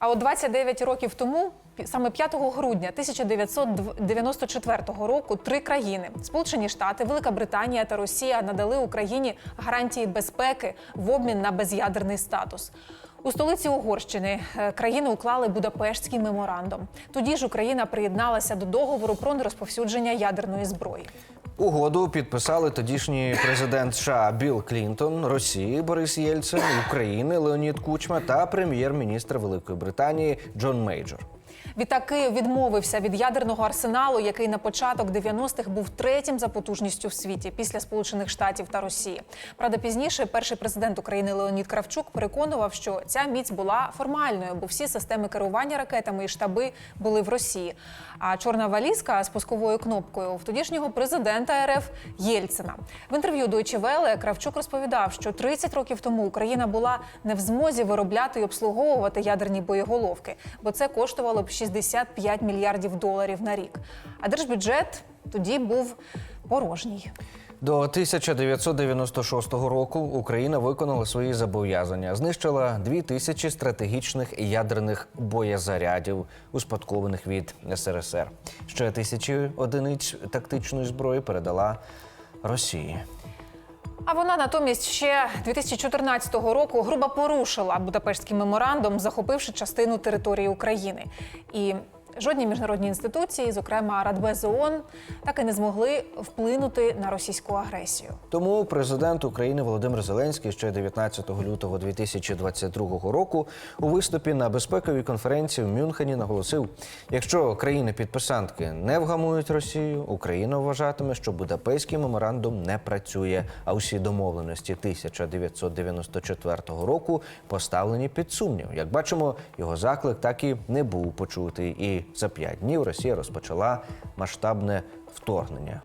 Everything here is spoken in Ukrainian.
А от 29 років тому, саме 5 грудня 1994 року, три країни Сполучені Штати, Велика Британія та Росія надали Україні гарантії безпеки в обмін на без'ядерний статус. У столиці Угорщини е, країни уклали Будапештський меморандум. Тоді ж Україна приєдналася до договору про нерозповсюдження ядерної зброї. Угоду підписали тодішній президент США Білл Клінтон, Росії Борис Єльцин, України Леонід Кучма та прем'єр-міністр Великої Британії Джон Мейджор. Відтак Київ відмовився від ядерного арсеналу, який на початок 90-х був третім за потужністю в світі після Сполучених Штатів та Росії. Правда, пізніше перший президент України Леонід Кравчук переконував, що ця міць була формальною, бо всі системи керування ракетами і штаби були в Росії. А чорна валізка з пусковою кнопкою в тодішнього президента РФ Єльцина. В інтерв'ю Deutsche Welle Кравчук розповідав, що 30 років тому Україна була не в змозі виробляти і обслуговувати ядерні боєголовки, бо це коштувало б 65 мільярдів доларів на рік. А держбюджет тоді був порожній. До 1996 року Україна виконала свої зобов'язання, знищила дві тисячі стратегічних ядерних боєзарядів, успадкованих від СРСР. Ще тисячі одиниць тактичної зброї передала Росії. А вона натомість ще 2014 року грубо порушила Будапештський меморандум, захопивши частину території України. І жодні міжнародні інституції, зокрема Радбез ООН, так і не змогли вплинути на російську агресію. Тому президент України Володимир Зеленський ще 19 лютого 2022 року у виступі на безпековій конференції в Мюнхені наголосив: якщо країни-підписантки не вгамують Росію, Україна вважатиме, що Будапештський меморандум не працює. А усі домовленості 1994 року поставлені під сумнів. Як бачимо, його заклик так і не був почутий. І за п'ять днів Росія розпочала масштабне вторгнення.